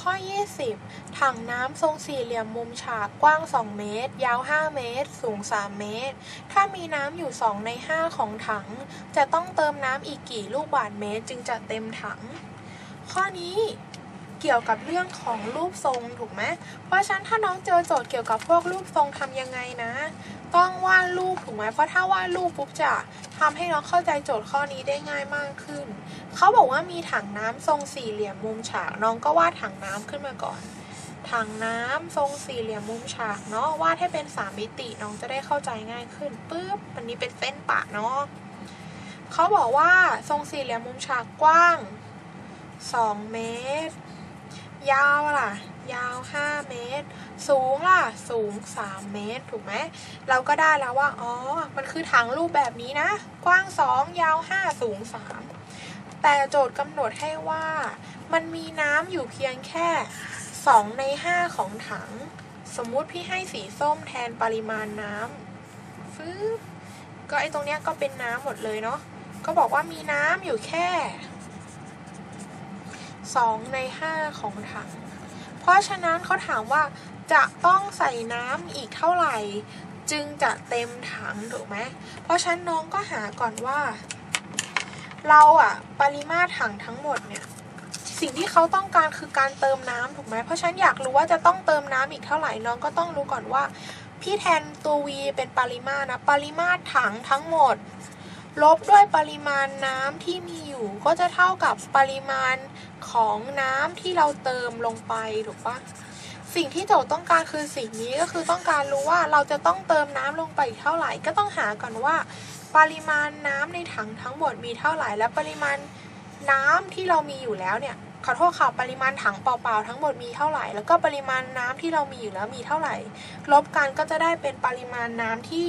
ข้อ 20 ถังน้ำทรงสี่เหลี่ยมมุมฉากกว้าง 2 เมตร ยาว 5 เมตร สูง 3 เมตร ถ้ามีน้ำอยู่ 2 ใน 5 ของถัง จะต้องเติมน้ำอีกกี่ลูกบาศก์เมตรจึงจะเต็มถัง ข้อนี้ เกี่ยวกับเรื่องของรูปทรงถูกไหมเพราะฉะนั้นถ้าน้องเจอโจทย์เกี่ยวกับพวกรูปทรงทำยังไงนะ ต้องวาดรูปถูกไหมเพราะถ้าวาดรูปปุ๊บจะทำให้น้องเข้าใจโจทย์ข้อนี้ได้ง่ายมากขึ้น เขาบอกว่ามีถังน้ำทรงสี่เหลี่ยมมุมฉาก น้องก็วาดถังน้ำขึ้นมาก่อน ถังน้ำทรงสี่เหลี่ยมมุมฉากเนาะวาดให้เป็นสามมิติน้องจะได้เข้าใจง่ายขึ้นปุ๊บอันนี้เป็นเส้นปะเนาะเขาบอกว่าทรงสี่เหลี่ยมมุมฉากกว้าง 2 เมตร ยาวล่ะ ยาว 5 เมตร สูงล่ะ สูง 3 เมตร ถูกไหม เราก็ได้แล้วว่า อ๋อ มันคือถังรูปแบบนี้นะ กว้าง 2 ยาว 5 สูง 3 แต่โจทย์กำหนดให้ว่า มันมีน้ำอยู่เพียงแค่ 2 ใน 5 ของถัง สมมุติพี่ให้สีส้มแทนปริมาณน้ำฟึบก็ไอตรงเนี้ยก็เป็นน้ำหมดเลยเนาะ ก็บอกว่ามีน้ำอยู่แค่ 2 ใน 5 ของถัง เพราะฉะนั้นเขาถามว่าจะต้องใส่น้ำอีกเท่าไหร่ จึงจะเต็มถังถูกไหม เพราะฉะนั้นน้องก็หาก่อนว่า เราอะปริมาตรถังทั้งหมดเนี่ยสิ่งที่เขาต้องการคือการเติมน้ำถูกไหมเพราะฉะนั้นอยากรู้ว่าจะต้องเติมน้ำอีกเท่าไหร่น้องก็ต้องรู้ก่อนว่า พี่แทนตัว v เป็นปริมาตรนะ ปริมาตรถังทั้งหมด ลบด้วยปริมาณน้ำที่มีอยู่ ก็จะเท่ากับปริมาณของน้ำที่เราเติมลงไปถูกปะสิ่งที่โจทย์ต้องการคือสิ่งนี้ก็คือต้องการรู้ว่าเราจะต้องเติมน้ำลงไปเท่าไหร่ ก็ต้องหาก่อนว่า ปริมาณน้ำในถังทั้งหมดมีเท่าไหร่ และปริมาณน้ำที่เรามีอยู่แล้วเนี่ย ขอโทษค่ะปริมาณถังเปล่าๆทั้งหมดมีเท่าไหร่ แล้วก็ปริมาณน้ำที่เรามีอยู่แล้วมีเท่าไหร่ ลบกันก็จะได้เป็นปริมาณน้ำที่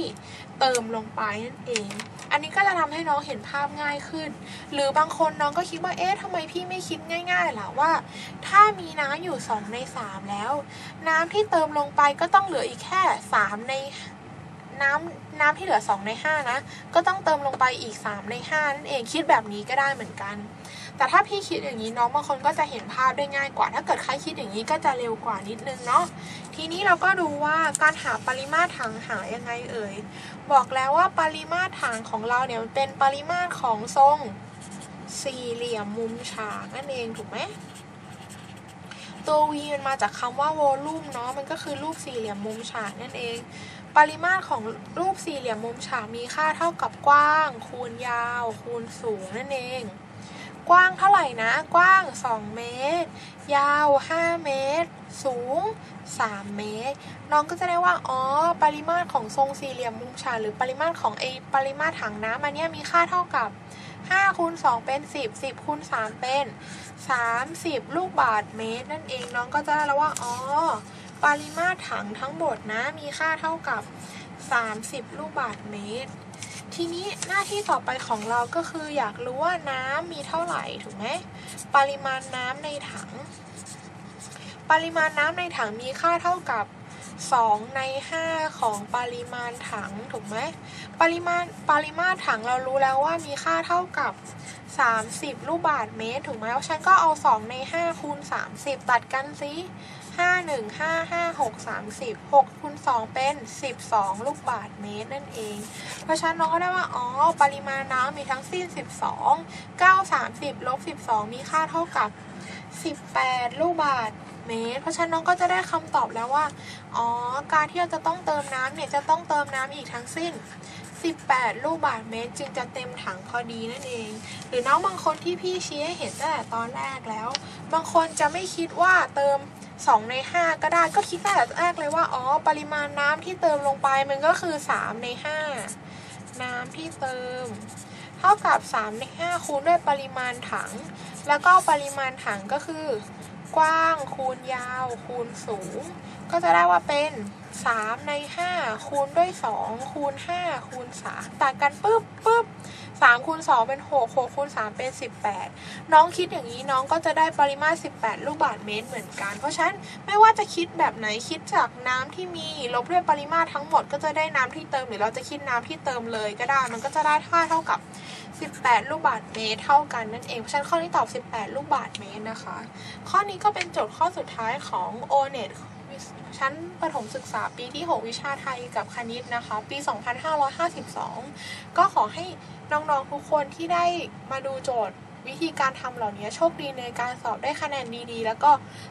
เติมลงไปนั่นเอง อันนี้ก็จะทำให้น้องเห็นภาพง่ายขึ้น หรือบางคนน้องก็คิดว่าเอ๊ะทำไมพี่ไม่คิดง่ายๆล่ะว่า ถ้ามีน้ำอยู่ 2 ใน 3 แล้ว น้ำที่เติมลงไปก็ต้องเหลืออีกแค่ 3 ในน้ำน้ำที่เหลือ 2 ใน 5 นะ ก็ต้องเติมลงไปอีก 3 ใน5นั่นเองคิดแบบนี้ก็ได้เหมือนกัน แต่ถ้าพี่คิดอย่างนี้น้องบางคนก็จะเห็นภาพได้ง่ายกว่า ถ้าเกิดใครคิดอย่างนี้ก็จะเร็วกว่านิดนึงเนาะทีนี้เราก็ดูว่าการหาปริมาตรถังหายังไงเอ่ยบอกแล้วว่าปริมาตรถังของเราเนี่ยมันเป็นปริมาตรของทรงสี่เหลี่ยมมุมฉากนั่นเองถูกไหมตัว v มันมาจากคำว่า volume เนาะมันก็คือรูปสี่เหลี่ยมมุมฉากนั่นเอง ปริมาตรของรูปสี่เหลี่ยมมุมฉากมีค่าเท่ากับกว้าง คูณยาว คูณสูงนั่นเอง กว้างเท่าไหร่นะ กว้าง 2 เมตร ยาว 5 เมตร สูง 3 เมตร น้องก็จะได้ว่า อ๋อ ปริมาตรของทรงสี่เหลี่ยมมุมฉากหรือปริมาตรของไอปริมาตรถังน้ำอันนี้มีค่าเท่ากับ5คูณ2เป็น 10 10คูณ3เป็น 30 ลูกบาศก์เมตร นั่นเองน้องก็จะได้แล้วว่า อ๋อ ปริมาตรถังทั้งหมดนะ มีค่าเท่ากับ 30 ลูกบาศก์เมตร ทีนี้หน้าที่ต่อไปของเราก็คืออยากรู้ว่าน้ำมีเท่าไหร่ถูกไหมปริมาณน้ำในถัง ปริมาณน้ำในถังมีค่าเท่ากับ 2 ใน 5 ของปริมาณถังถูกไหมปริมาณปริมาตรถังเรารู้แล้วว่ามีค่าเท่ากับ 30 ลูกบาศก์เมตรถูกไหมเพราะฉันก็เอา 2 ใน 5 คูณ 30 ตัดกันสิ 5 1 5 5 6 30 6คูณ2เป็น12ลูกบาศก์เมตรนั่นเอง เพราะฉะนั้นน้องก็ได้ว่าอ๋อปริมาณน้ำมีทั้งสิ้น12 9 30ลบ12มีค่าเท่ากับ18ลูกบาศก์เมตร เพราะฉะนั้นน้องก็จะได้คำตอบแล้วว่าอ๋อการที่เราจะต้องเติมน้ำเนี่ยจะต้องเติมน้ำอีกทั้งสิ้น18 ลูกบาศก์เมตร จึงจะเต็มถังพอดีนั่นเอง หรือน้องบางคนที่พี่ชี้ให้เห็นตั้งแต่ตอนแรกแล้ว บางคนจะไม่คิดว่าเติม 2 ใน 5 ก็ได้ก็คิดตั้งแต่แรกเลยว่าอ๋อปริมาณน้ำที่เติมลงไปมันก็คือ 3 ใน 5 น้ำที่เติม เท่ากับ 3 ใน 5 คูณด้วยปริมาณถัง แล้วก็ปริมาณถังก็คือ กว้างคูณยาว คูณสูง ก็จะได้ว่าเป็น 3 ใน 5 คูณด้วย 2 คูณ 5 คูณ 3ตัดกันปุ๊บปุ๊บ 3คูณ2เป็น 6 6คูณ3เป็น 18 น้องคิดอย่างนี้น้องก็จะได้ปริมาตร 18 ลูกบาศก์เมตรเหมือนกัน เพราะฉะนั้นไม่ว่าจะคิดแบบไหนคิดจากน้ำที่มีลบด้วยปริมาตรทั้งหมดก็จะได้น้ำที่เติมหรือเราจะคิดน้ำที่เติมเลยก็ได้มันก็จะได้ค่าเท่ากับ 18 ลูกบาศก์เมตรเท่ากันนั่นเองเพราะฉะนั้นข้อนี้ตอบ 18 ลูกบาศก์เมตรนะคะ ข้อนี้ก็เป็นโจทย์ข้อสุดท้ายของ o n e t ชั้นประถมศึกษาปีที่ 6 วิชาไทยกับคณิตนะคะ ปี 2552 ก็ขอให้น้องๆทุกคนที่ได้มาดูโจทย์วิธีการทำเหล่านี้โชคดีในการสอบได้คะแนนดีๆ แล้วก็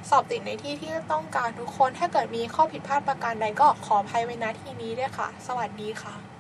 สอบติดในที่ที่ต้องการทุกคน ถ้าเกิดมีข้อผิดพลาดประการใดก็ขออภัยไว้ณที่นี้ด้วยค่ะ สวัสดีค่ะ